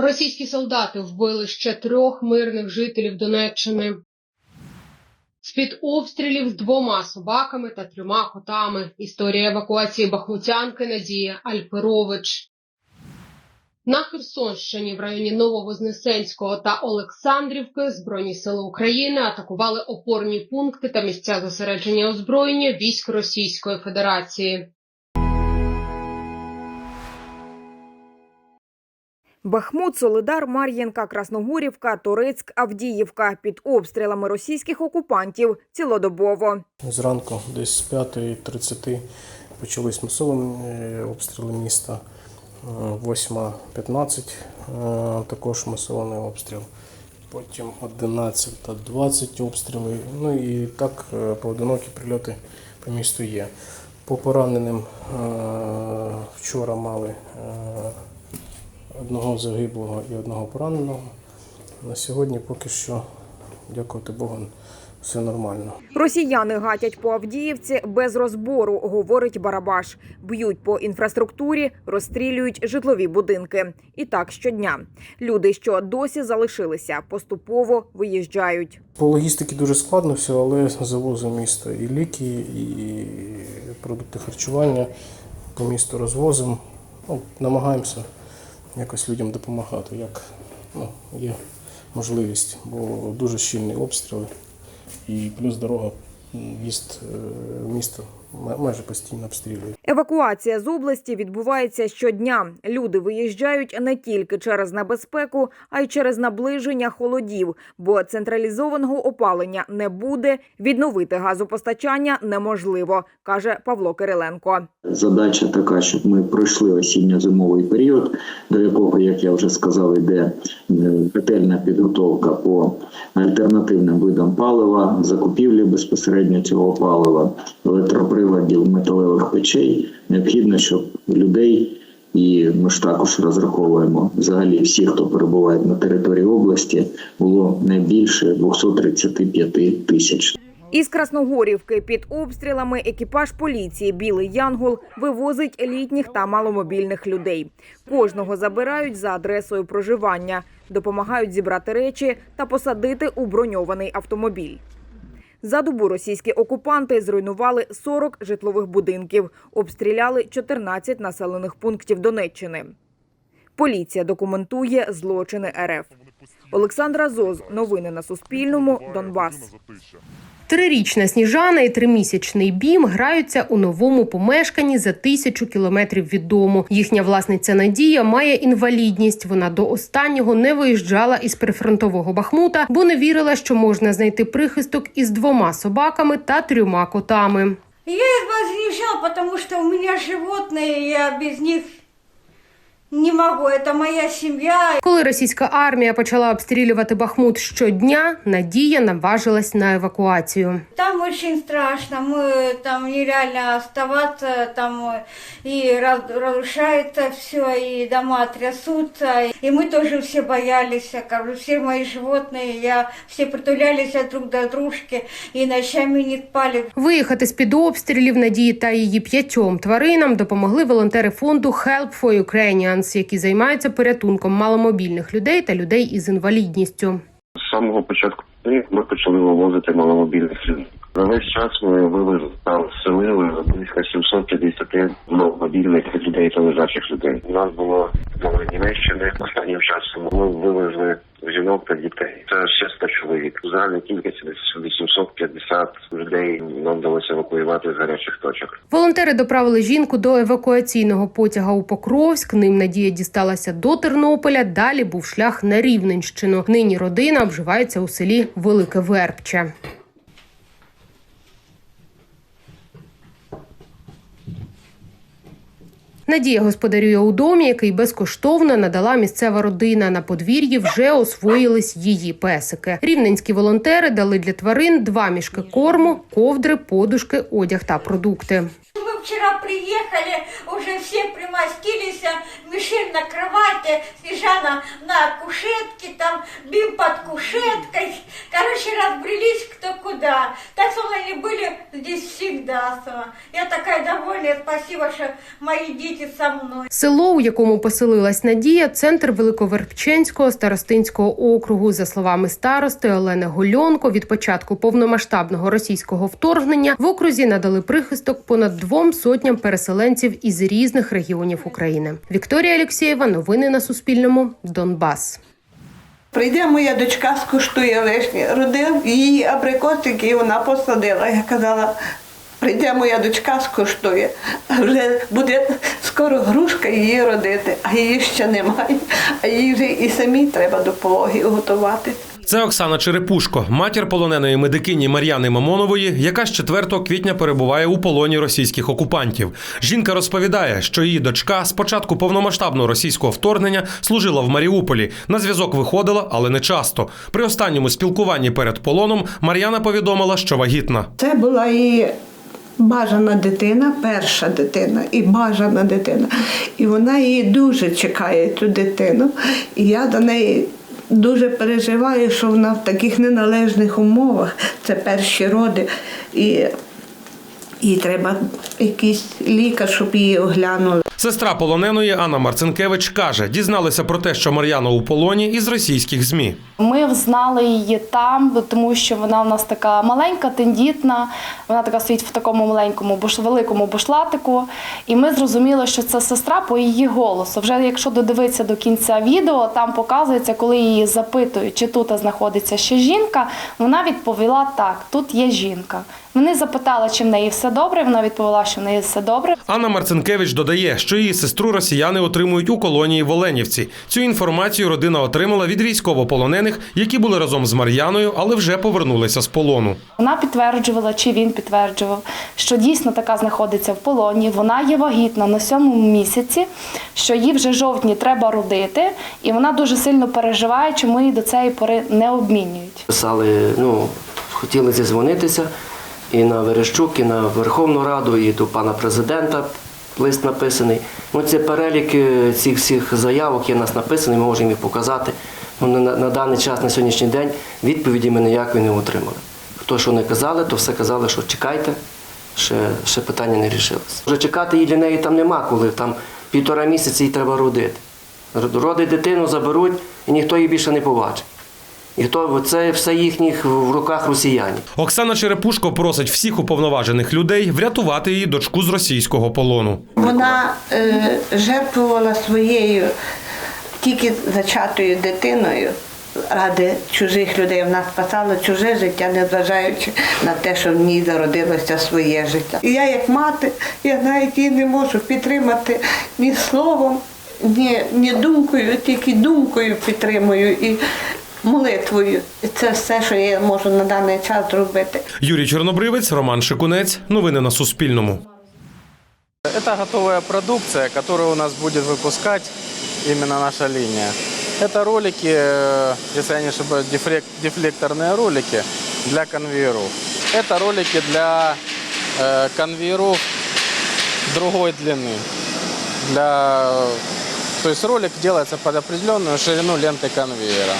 Російські солдати вбили ще трьох мирних жителів Донеччини. З-під обстрілів з двома собаками та трьома котами. Історія евакуації бахмутянки Надії Альперович. На Херсонщині в районі Нововознесенського та Олександрівки Збройні сили України атакували опорні пункти та місця зосередження озброєння військ Російської Федерації. Бахмут, Солидар, Мар'їнка, Красногорівка, Торецьк, Авдіївка під обстрілами російських окупантів цілодобово. Зранку десь з 5.30 почались масові е, обстріли міста. Е, 8.15 е, також масований обстріл. Потім 11.20 обстріли. Ну і так е, поодинокі прильоти по місту є. По пораненим е, вчора мали е, одного загиблого і одного пораненого. На сьогодні поки що, дякувати Богу, все нормально. Росіяни гатять по Авдіївці без розбору, говорить Барабаш. Б'ють по інфраструктурі, розстрілюють житлові будинки. І так щодня. Люди, що досі залишилися, поступово виїжджають. По логістиці дуже складно все, але завозимо місто і ліки, і продукти харчування по місту розвозимо. Ну, намагаємося якось людям допомагати, як ну, є можливість, бо дуже щільні обстріли. І плюс дорога, в'їзд е, в місто май- майже постійно обстрілюють. Евакуація з області відбувається щодня. Люди виїжджають не тільки через небезпеку, а й через наближення холодів, бо централізованого опалення не буде. Відновити газопостачання неможливо, каже Павло Кириленко. Задача така, щоб ми пройшли осінньо-зимовий період, до якого, як я вже сказав, йде е, ретельна підготовка по альтернативним видам палива, закупівлі безпосередньо цього палива, електроприладів, металевих печей. Необхідно, щоб людей, і ми ж також розраховуємо взагалі всі, хто перебуває на території області, було не більше 235 тисяч. Із Красногорівки під обстрілами екіпаж поліції Білий Янгол вивозить літніх та маломобільних людей. Кожного забирають за адресою проживання, допомагають зібрати речі та посадити у броньований автомобіль. За добу російські окупанти зруйнували 40 житлових будинків, обстріляли 14 населених пунктів Донеччини. Поліція документує злочини РФ. Олександра Зоз. Новини на Суспільному. Донбас. Трирічна Сніжана і тримісячний Бім граються у новому помешканні за тисячу кілометрів від дому. Їхня власниця Надія має інвалідність. Вона до останнього не виїжджала із прифронтового Бахмута, бо не вірила, що можна знайти прихисток із двома собаками та трьома котами. Я их возъезжал, потому что у меня животные, я без них не могу. Это моя семья. Коли російська армія почала обстрілювати Бахмут щодня, Надія наважилась на евакуацію. Там очень страшно. Мы там нереально оставаться. Там э, и раз- разрушается все, и дома трясутся. И мы тоже все боялись. Как бы все мои животные, я все притулялись друг до дружки и ночами не спали. Виїхати з під обстрілів Надії та її п'ятьом тваринам допомогли волонтери фонду Help for Ukrainians, які займаються порятунком маломобільних людей та людей із інвалідністю. З самого початку ми почали вивозити маломобільних людей. За весь час ми вивезли та вселили близько 750 маломобільних людей та лежачих людей. У нас було в Німеччини останнім часом. Ми вивезли жінок та дітей. Це 600 чоловік. В загальній кількості десь 850 людей нам вдалося евакуювати з гарячих точок. Волонтери доправили жінку до евакуаційного потяга у Покровськ. Ним Надія дісталася до Тернополя. Далі був шлях на Рівненщину. Нині родина обживається у селі Велике Вербче. Надія господарює у домі, який безкоштовно надала місцева родина. На подвір'ї вже освоїлись її песики. Рівненські волонтери дали для тварин два мішки корму, ковдри, подушки, одяг та продукти Мы мы вчера приехали, уже все примостились, а Мишель на кровати, Снежана на кушетке, там Бим под кушеткой. Короче, разбрелись кто куда. Так что они были здесь всегда. сама. Я такая довольная, спасибо, что мои дети со мной. Село, у якому поселилась Надія, центр Великовербченського старостинського округу. За словами старости Олени Гульонко, від початку повномасштабного російського вторгнення в окрузі надали прихисток понад двом сотням переселенців із різних регіонів України. Вікторія Алєксєєва, новини на Суспільному, Донбас. Прийде моя дочка, скуштує вишні. Родив її абрикосики, і вона посадила. Я казала, прийде моя дочка, скуштує. А вже буде скоро грушка її родити, а її ще немає. А їй вже і самій треба до пологів готувати. Це Оксана Черепушко, матір полоненої медикині Мар'яни Мамонової, яка з 4 квітня перебуває у полоні російських окупантів. Жінка розповідає, що її дочка з початку повномасштабного російського вторгнення служила в Маріуполі. На зв'язок виходила, але не часто. При останньому спілкуванні перед полоном Мар'яна повідомила, що вагітна. Це була її бажана дитина, перша дитина і бажана дитина. І вона її дуже чекає, цю дитину. І я до неї дуже переживаю, що вона в таких неналежних умовах, це перші роди. І їй треба якийсь лікар, щоб її оглянули. Сестра полоненої Анна Марцинкевич каже, дізналися про те, що Мар'яна у полоні із російських змі. Ми знали її там, тому що вона в нас така маленька, тендітна. Вона така стоїть в такому маленькому буш, великому бушлатику. І ми зрозуміли, що це сестра по її голосу. Вже якщо додивитися до кінця відео, там показується, коли її запитують, чи тут знаходиться ще жінка. Вона відповіла так: тут є жінка. Вони запитали, чи в неї все добре. Вона відповіла, що в неї все добре. Анна Марцинкевич додає, що її сестру росіяни отримують у колонії в Оленівці. Цю інформацію родина отримала від військовополонених, які були разом з Мар'яною, але вже повернулися з полону. Вона підтверджувала, чи він підтверджував, що дійсно така знаходиться в полоні. Вона є вагітна на сьомому місяці, що їй вже жовтні треба родити, і вона дуже сильно переживає, чому її до цієї пори не обмінюють. Писали, ну, хотіли зізвонитися і на Верещук, і на Верховну Раду, і до пана президента лист написаний. Ну, це перелік цих всіх заявок є у нас написаний, ми можемо їх показати. Ну, на, на даний час, на сьогоднішній день, відповіді ми ніякої не отримали. Хто що не казали, то все казали, що чекайте, ще, ще питання не рішилось. Вже чекати її для неї там нема, коли там півтора місяці їй треба родити. Родить дитину, заберуть, і ніхто її більше не побачить. І хто це все їхніх в руках росіянів. Оксана Черепушко просить всіх уповноважених людей врятувати її дочку з російського полону. Вона е, жертвувала своєю тільки зачатою дитиною ради чужих людей. Вона спасала чуже життя, незважаючи на те, що в ній зародилося своє життя. І я, як мати, я навіть її не можу підтримати ні словом, ні, ні думкою, тільки думкою підтримую і молитвою. І це все, що я можу на даний час зробити. Юрій Чорнобривець, Роман Шикунець. Новини на Суспільному. Это готовая продукция, которую у нас будет выпускать именно наша линия. Это ролики, э, если я не ошибаюсь, дефлек- дефлекторные ролики для конвейеров. Это ролики для э, конвейеров другой длины. Для, то есть ролик делается под определенную ширину ленты конвейера.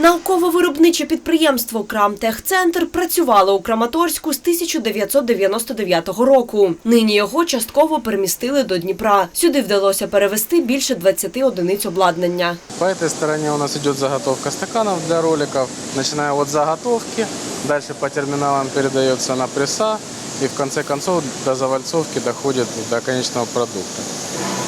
Науково-виробниче підприємство Крамтехцентр працювало у Краматорську з 1999 року. Нині його частково перемістили до Дніпра. Сюди вдалося перевести більше 20 одиниць обладнання. По этой стороне у нас идет заготовка стаканов для роликов, начиная от заготовки, дальше по терминалам передается на пресса и в конце концов до завальцовки доходит до конечного продукта.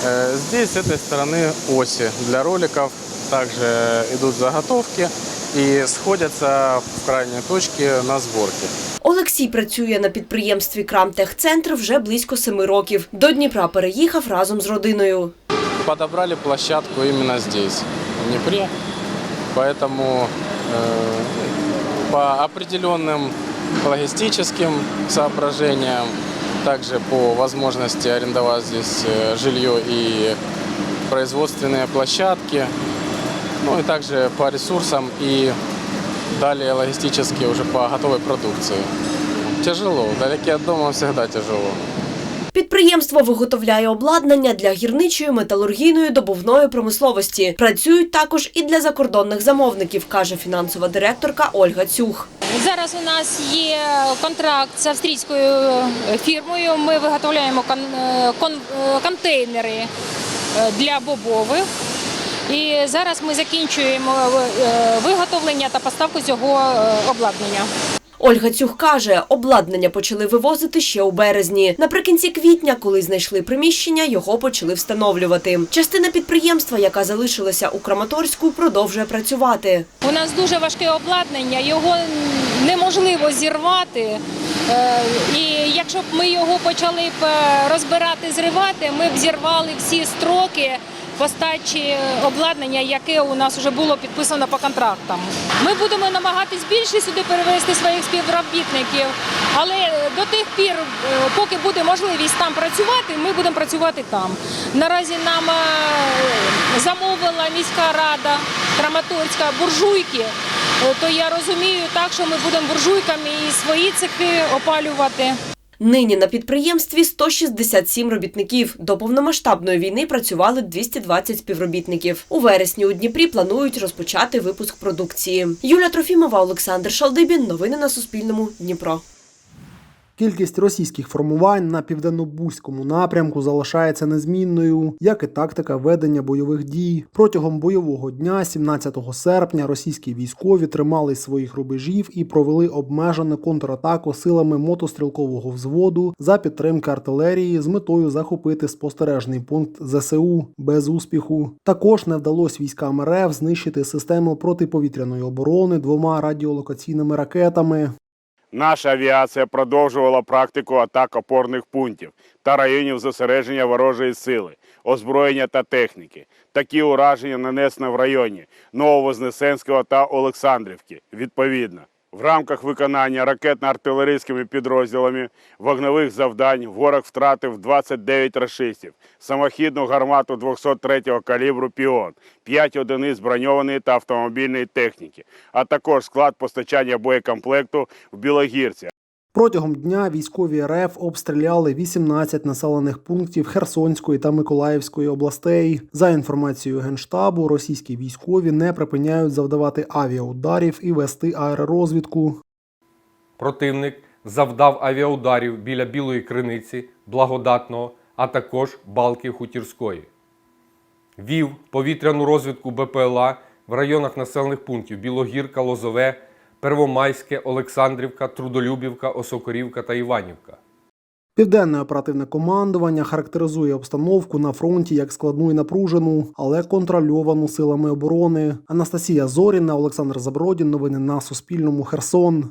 Э, Здесь с этой стороны оси для роликов также идут заготовки и сходятся в крайней точке на сборке. Олексій працює на підприємстві Крамтехцентр вже близько семи років. До Дніпра переїхав разом з родиною. Подобрали площадку именно здесь, в Днепре, поэтому э, по определенным логистическим соображениям, также по возможности арендовать здесь э, жилье и производственные площадки, ну и также по ресурсам и далее логистически уже по готовой продукции. Тяжело, вдалеке от дома всегда тяжело. Підприємство виготовляє обладнання для гірничої, металургійної, добувної промисловості. Працюють також і для закордонних замовників, каже фінансова директорка Ольга Цюх. Зараз у нас є контракт з австрійською фірмою. Ми виготовляємо е, е, контейнери е, для бобових. І зараз ми закінчуємо е, виготовлення та поставку цього е, обладнання. Ольга Цюх каже, обладнання почали вивозити ще у березні. Наприкінці квітня, коли знайшли приміщення, його почали встановлювати. Частина підприємства, яка залишилася у Краматорську, продовжує працювати. У нас дуже важке обладнання, його неможливо зірвати. Е, І якщо б ми його почали б розбирати, зривати, ми б зірвали всі строки постачі обладнання, яке у нас вже було підписано по контрактам. Ми будемо намагатись більше сюди перевести своїх співробітників, але до тих пір, е, поки буде можливість там працювати, ми будемо працювати там. Наразі нам е, замовила міська рада Краматорська буржуйки. Е, То я розумію так, що ми будемо буржуйками і свої цехи опалювати. Нині на підприємстві 167 робітників. До повномасштабної війни працювали 220 співробітників. У вересні у Дніпрі планують розпочати випуск продукції. Юля Трофімова, Олександр Шалдибін. Новини на Суспільному. Дніпро. Кількість російських формувань на південно-бузькому напрямку залишається незмінною, як і тактика ведення бойових дій. Протягом бойового дня, 17 серпня, російські військові тримали своїх рубежів і провели обмежену контратаку силами мотострілкового взводу за підтримки артилерії з метою захопити спостережний пункт ЗСУ без успіху. Також не вдалося військам РФ знищити систему протиповітряної оборони двома радіолокаційними ракетами. Наша авіація продовжувала практику атак опорних пунктів та районів зосередження ворожої сили, озброєння та техніки. Такі ураження нанесено в районі Нововознесенського та Олександрівки. Відповідно, в рамках виконання ракетно-артилерійськими підрозділами вогневих завдань ворог втратив 29 рашистів, самохідну гармату 203-го калібру Піон, 5 одиниць броньованої та автомобільної техніки, а також склад постачання боєкомплекту в Білогірці. Протягом дня військові РФ обстріляли 18 населених пунктів Херсонської та Миколаївської областей. За інформацією генштабу, російські військові не припиняють завдавати авіаударів і вести аеророзвідку. Противник завдав авіаударів біля Білої Криниці, Благодатного, а також Балки Хутірської. Вів повітряну розвідку БПЛА в районах населених пунктів Білогірка, Лозове, Первомайське, Олександрівка, Трудолюбівка, Осокорівка та Іванівка. Південне оперативне командування характеризує обстановку на фронті як складну і напружену, але контрольовану силами оборони. Анастасія Зоріна, Олександр Забродін. Новини на Суспільному. Херсон.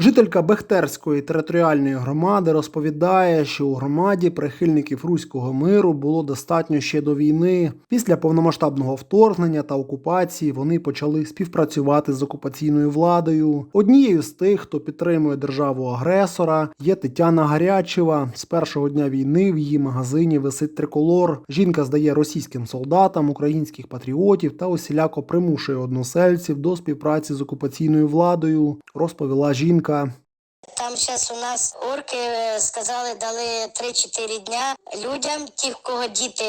Жителька Бехтерської територіальної громади розповідає, що у громаді прихильників руського миру було достатньо ще до війни. Після повномасштабного вторгнення та окупації вони почали співпрацювати з окупаційною владою. Однією з тих, хто підтримує державу агресора, є Тетяна Гарячева. З першого дня війни в її магазині висить триколор. Жінка здає російським солдатам, українських патріотів та усіляко примушує односельців до співпраці з окупаційною владою. Розповіла жінка. Там зараз у нас орки е, сказали, дали 3-4 дня людям, ті, в кого діти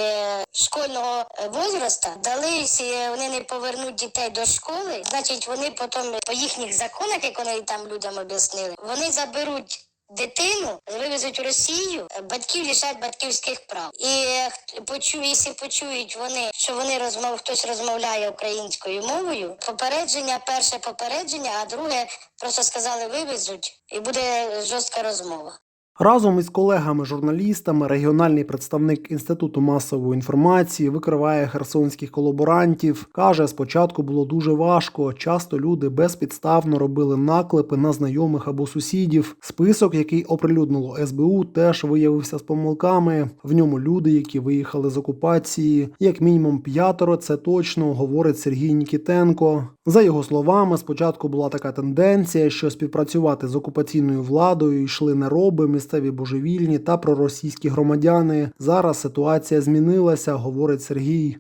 школьного е, возраста, дали, якщо вони не повернуть дітей до школи, значить вони потім по їхніх законах, як вони там людям об'яснили, вони заберуть. Дитину вивезуть в Росію, батьків лишають батьківських прав. І е, почу, якщо почують вони, що вони розмов, хтось розмовляє українською мовою. Попередження, перше попередження, а друге просто сказали вивезуть, і буде жорстка розмова. Разом із колегами-журналістами регіональний представник Інституту масової інформації викриває херсонських колаборантів. Каже, спочатку було дуже важко. Часто люди безпідставно робили наклепи на знайомих або сусідів. Список, який оприлюднило СБУ, теж виявився з помилками. В ньому люди, які виїхали з окупації, як мінімум п'ятеро, це точно говорить Сергій Нікітенко. За його словами, спочатку була така тенденція, що співпрацювати з окупаційною владою йшли нероби, місцеві божевільні та проросійські громадяни. Зараз ситуація змінилася, говорить Сергій.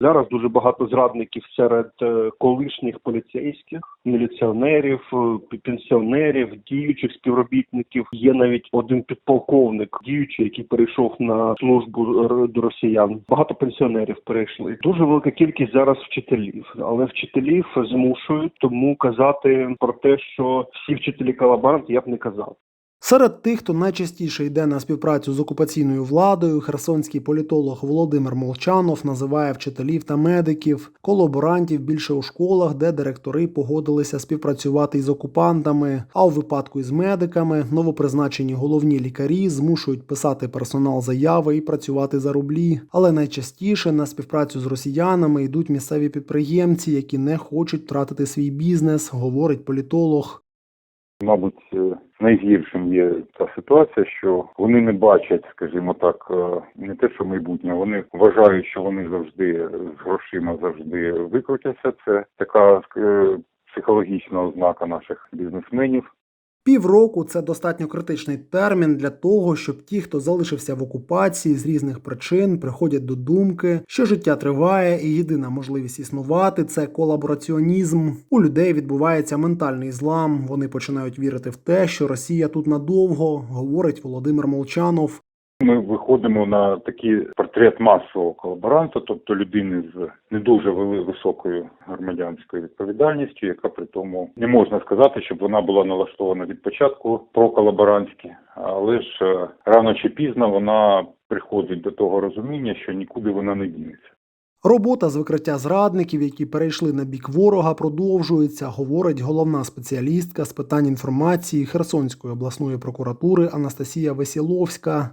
Зараз дуже багато зрадників серед е, колишніх поліцейських, міліціонерів, е, пенсіонерів, діючих співробітників. Є навіть один підполковник діючий, який перейшов на службу до росіян. Багато пенсіонерів перейшли. Дуже велика кількість зараз вчителів, але вчителів змушують тому казати про те, що всі вчителі колаборанти, я б не казав. Серед тих, хто найчастіше йде на співпрацю з окупаційною владою, херсонський політолог Володимир Молчанов називає вчителів та медиків, колаборантів більше у школах, де директори погодилися співпрацювати із окупантами. А у випадку із медиками новопризначені головні лікарі змушують писати персонал заяви і працювати за рублі. Але найчастіше на співпрацю з росіянами йдуть місцеві підприємці, які не хочуть втратити свій бізнес, говорить політолог. Мабуть, е, найгіршим є та ситуація, що вони не бачать, скажімо так, е, не те, що майбутнє, вони вважають, що вони завжди з грошима завжди викрутяться. Це така е, психологічна ознака наших бізнесменів. Півроку це достатньо критичний термін для того, щоб ті, хто залишився в окупації з різних причин, приходять до думки, що життя триває, і єдина можливість існувати це колабораціонізм. У людей відбувається ментальний злам. Вони починають вірити в те, що Росія тут надовго, говорить Володимир Молчанов. Ми виходимо на такий портрет масового колаборанта, тобто людини з не дуже високою громадянською відповідальністю, яка при тому не можна сказати, щоб вона була налаштована від початку проколаборантськи, але ж е, рано чи пізно вона приходить до того розуміння, що нікуди вона не дінеться. Робота з викриття зрадників, які перейшли на бік ворога, продовжується, говорить головна спеціалістка з питань інформації Херсонської обласної прокуратури Анастасія Весіловська.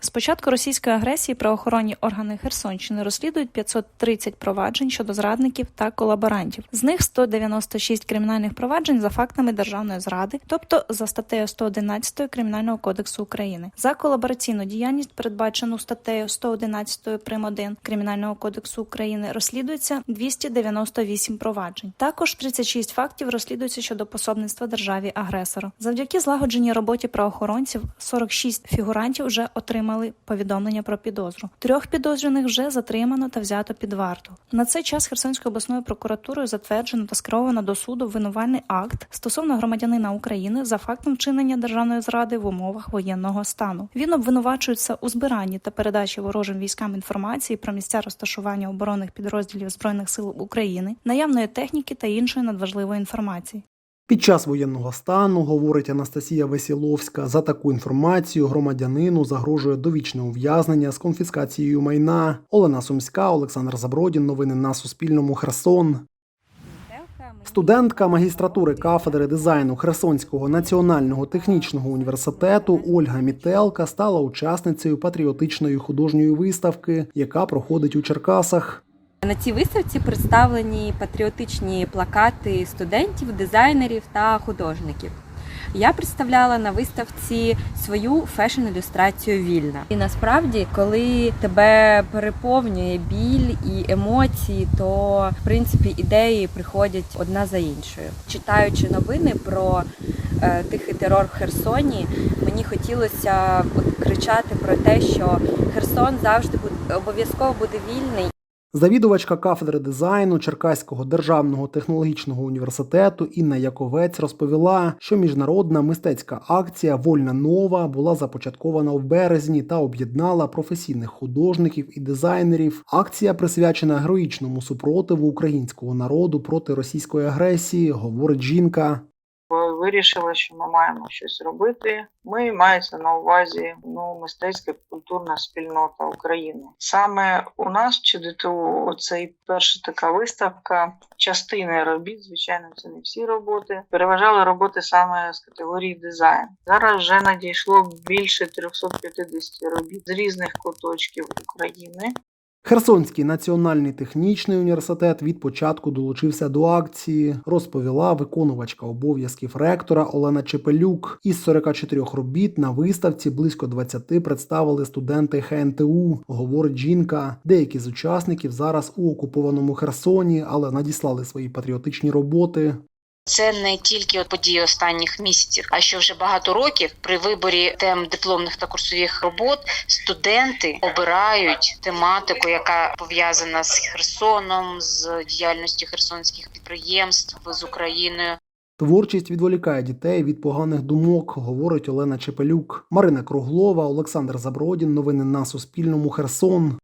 З початку російської агресії правоохоронні органи Херсонщини розслідують 530 проваджень щодо зрадників та колаборантів. З них 196 кримінальних проваджень за фактами державної зради, тобто за статтею 111 Кримінального кодексу України. За колабораційну діяльність, передбачену статтею 111 прим. 1 Кримінального кодексу України, розслідується 298 проваджень. Також 36 фактів розслідуються щодо пособництва державі агресору. Завдяки злагодженій роботі правоохоронців 46 фігурантів вже отримали повідомлення про підозру. Трьох підозрюваних вже затримано та взято під варту. На цей час Херсонською обласною прокуратурою затверджено та скеровано до суду винувальний акт стосовно громадянина України за фактом вчинення державної зради в умовах воєнного стану. Він обвинувачується у збиранні та передачі ворожим військам інформації про місця розташування оборонних підрозділів збройних сил України, наявної техніки та іншої надважливої інформації. Під час воєнного стану, говорить Анастасія Весіловська, за таку інформацію громадянину загрожує довічне ув'язнення з конфіскацією майна. Олена Сумська, Олександр Забродін. Новини на Суспільному. Херсон. Студентка магістратури кафедри дизайну Херсонського національного технічного університету Ольга Мітелка стала учасницею патріотичної художньої виставки, яка проходить у Черкасах. На цій виставці представлені патріотичні плакати студентів, дизайнерів та художників. Я представляла на виставці свою фешн-ілюстрацію вільна. І насправді, коли тебе переповнює біль і емоції, то в принципі ідеї приходять одна за іншою. Читаючи новини про е, тихий терор в Херсоні, мені хотілося от кричати про те, що Херсон завжди обов'язково буде вільний. Завідувачка кафедри дизайну Черкаського державного технологічного університету Інна Яковець розповіла, що міжнародна мистецька акція Вольна нова була започаткована в березні та об'єднала професійних художників і дизайнерів. Акція присвячена героїчному супротиву українського народу проти російської агресії, говорить жінка. Вирішили, що ми маємо щось робити. Ми мається на увазі ну мистецька культурна спільнота України. Саме у нас в ЧДТУ цей перша така виставка. Частини робіт, звичайно, це не всі роботи. Переважали роботи саме з категорії дизайн. Зараз вже надійшло більше 350 робіт з різних куточків України. Херсонський національний технічний університет від початку долучився до акції, розповіла виконувачка обов'язків ректора Олена Чепелюк. Із 44 робіт на виставці близько 20 представили студенти ХНТУ, говорить жінка. Деякі з учасників зараз у окупованому Херсоні, але надіслали свої патріотичні роботи. Це не тільки от події останніх місяців, а що вже багато років при виборі тем дипломних та курсових робот студенти обирають тематику, яка пов'язана з Херсоном, з діяльністю херсонських підприємств з Україною. Творчість відволікає дітей від поганих думок, говорить Олена Чепелюк. Марина Круглова, Олександр Забродін. Новини на Суспільному. Херсон.